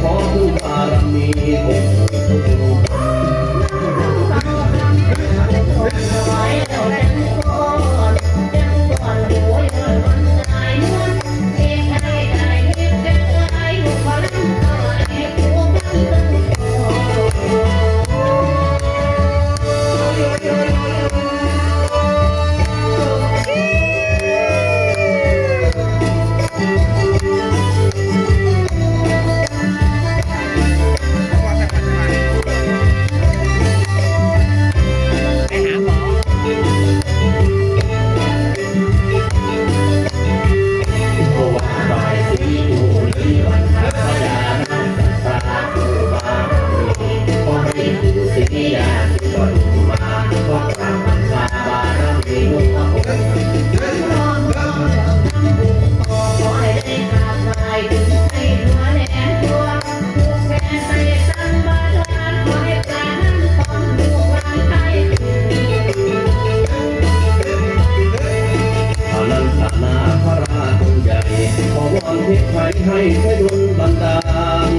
Ponto para mim นาพระราชองค์ใหญ่ขอวอนทิศไทยให้ได้ดลบันดาล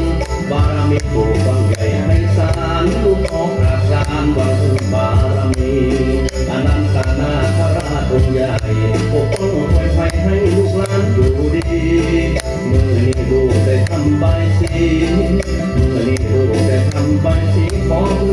บารมีปู่บังใหญ่ให้สารลูกน้องประชานวังคุบารมีอันันตนาพระราชองค์ใหญ่ปกป้องไวยไยให้ลูกหลานอยู่ดีเมื่อนี้ลูกได้ทำใบสีเมื่อนี้ลูกได้ทำใบสีของ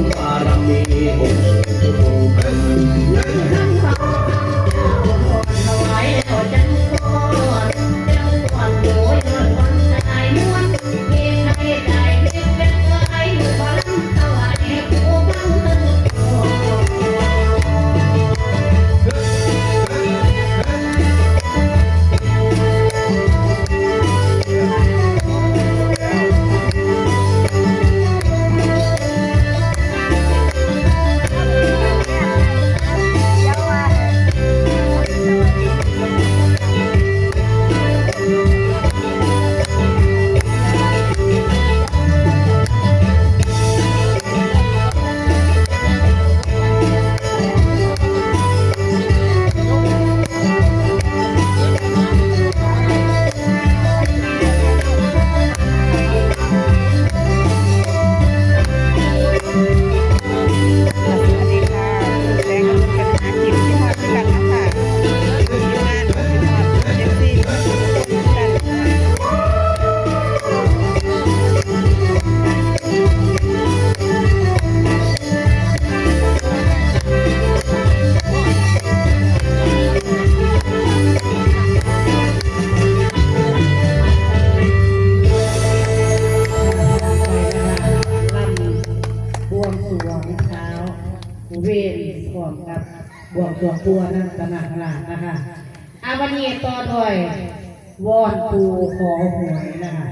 องตัวพัวนั่นตนาดลาดนะคะอาวันนี้ต่อถอยวอนปูขอหวยนะคะ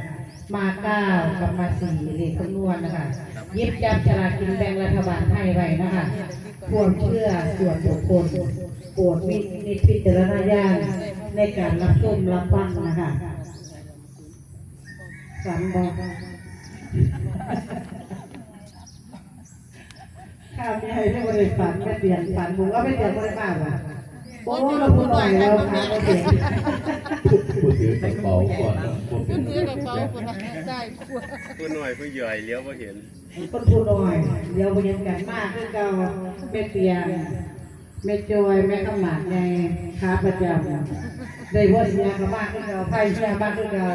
มาเก้ากับมาสี่เลขคนวณนะคะยิบจับฉลากกินแบงรัฐบาลไทยไว้นะคะความเชื่อส่วนบุคคลปวดมิมีพิจารณาญาในการรับชมรับฟังนะคะสามบอก เคยไม่บริฝันไม่เปลี่ยนฝันมึงก็ไม่เปลี่ยนบริบ้าว่ะโอ้เราพูดน่อยแล้วค่ะเรเปลี่ยนพูดถือกระเป๋าก่อนพูดถือกระเป๋าคนได้พูดหน่อยผู้ใหญ่เลี้ยวก็เห็นคนพูดหน่อยเลี้ยวก็เห็นกันมากคือเก่าเม่เตียเม่จอยไม่ขมัดในค้าประจำได้พ่นยากระบ้านขึ้นเราไฟเสียบ้านขึ้นเรา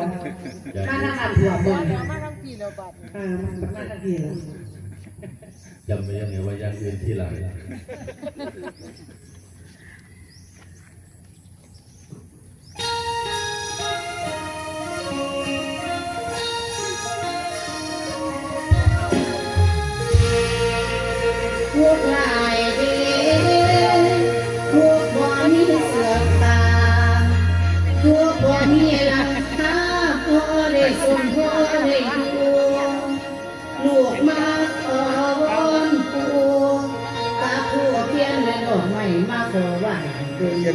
มาทั้งอัดหัวบ่นมาทั้งปีเราบัดมาทั้งปีเรา จำไว้ยังไงว่ายังอื่นที่หลัง我。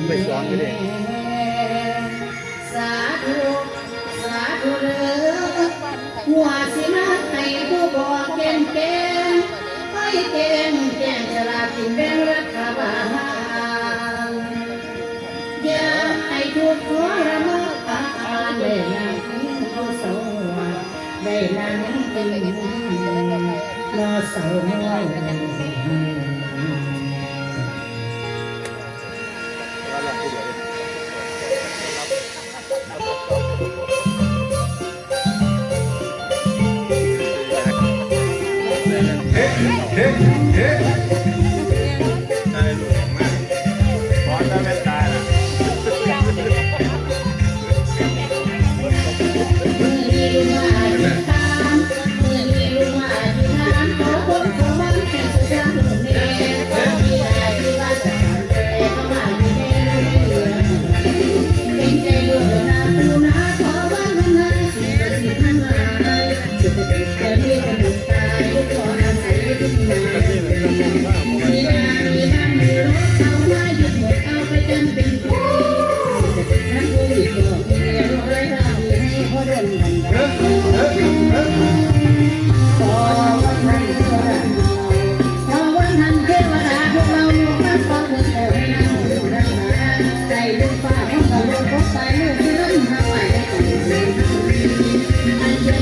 ไปสอนกันเองสาธุสาธุเด้อหัเสีย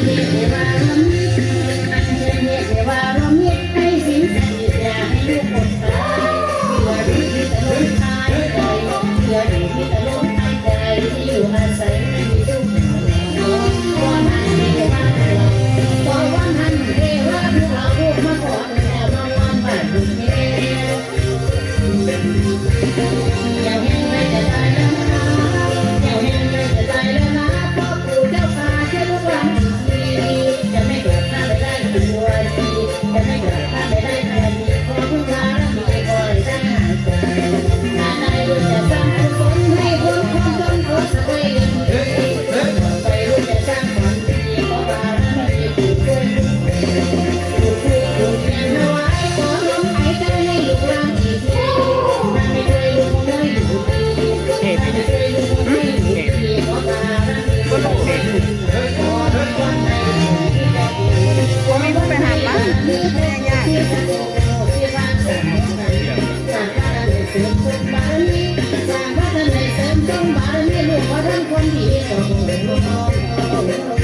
Yeah. บารมีลูกว่าท่านคนดีต้อง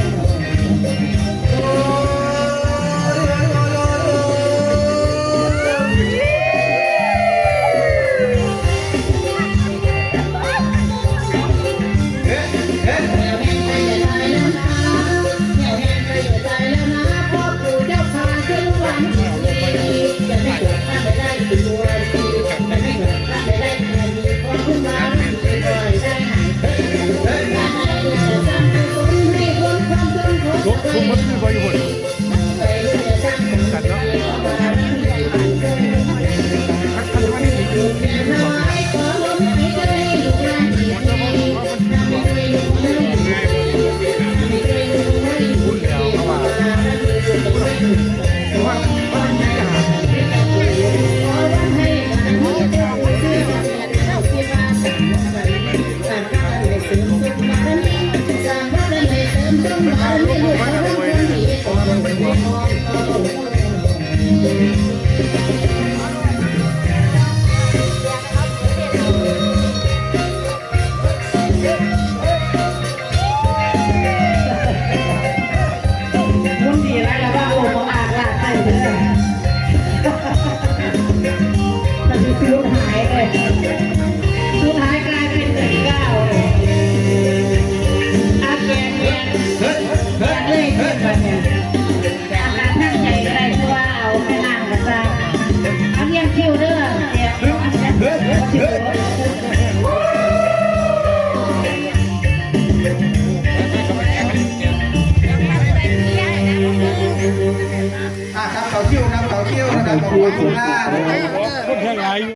อะ